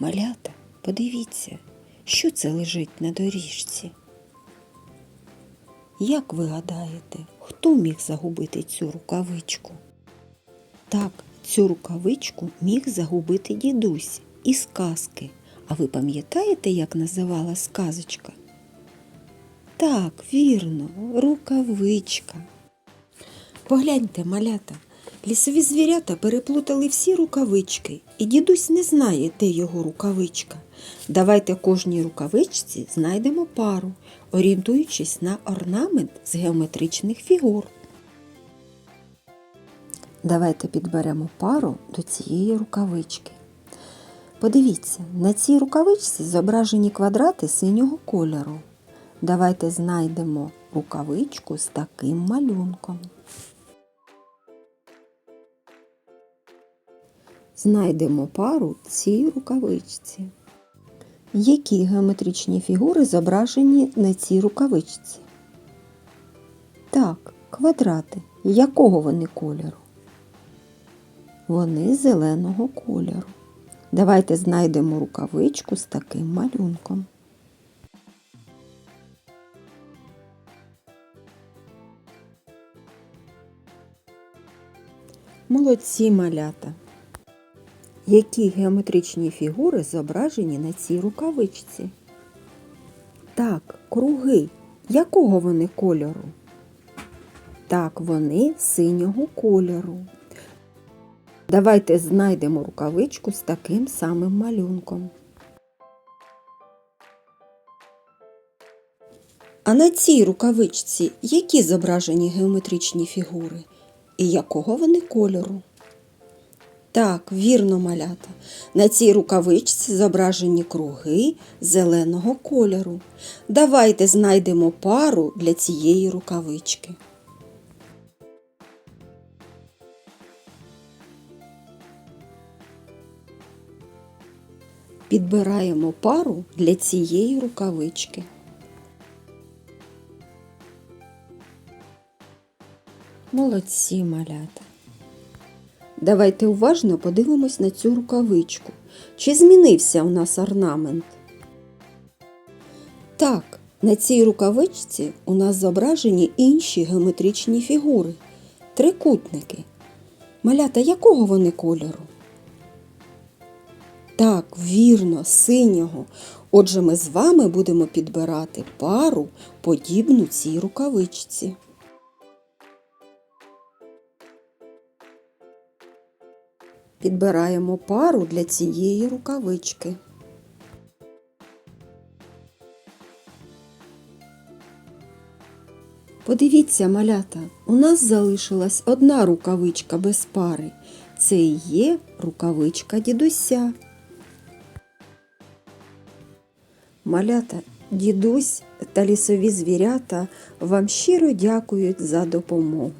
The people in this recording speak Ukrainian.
Малята, подивіться, що це лежить на доріжці. Як ви гадаєте, хто міг загубити цю рукавичку? Так, цю рукавичку міг загубити дідусь із казки. А ви пам'ятаєте, як називала сказочка? Так, вірно, рукавичка. Погляньте, малята, лісові звірята переплутали всі рукавички, і дідусь не знає, де його рукавичка. Давайте кожній рукавичці знайдемо пару, орієнтуючись на орнамент з геометричних фігур. Давайте підберемо пару до цієї рукавички. Подивіться, на цій рукавичці зображені квадрати синього кольору. Давайте знайдемо рукавичку з таким малюнком. Знайдемо пару цій рукавичці. Які геометричні фігури зображені на цій рукавичці? Так, квадрати. Якого вони кольору? Вони зеленого кольору. Давайте знайдемо рукавичку з таким малюнком. Молодці малята. Які геометричні фігури зображені на цій рукавичці? Так, круги. Якого вони кольору? Так, вони синього кольору. Давайте знайдемо рукавичку з таким самим малюнком. А на цій рукавичці які зображені геометричні фігури? І якого вони кольору? Так, вірно, малята. На цій рукавичці зображені круги зеленого кольору. Давайте знайдемо пару для цієї рукавички. Підбираємо пару для цієї рукавички. Молодці малята. Давайте уважно подивимось на цю рукавичку. Чи змінився у нас орнамент? Так, на цій рукавичці у нас зображені інші геометричні фігури. Трикутники. Малята якого вони кольору? Так, вірно, синього. Отже, ми з вами будемо підбирати пару, подібну цій рукавичці. Підбираємо пару для цієї рукавички. Подивіться, малята, у нас залишилась одна рукавичка без пари. Це і є рукавичка дідуся. Малята, дідусь та лісові звірята вам щиро дякують за допомогу.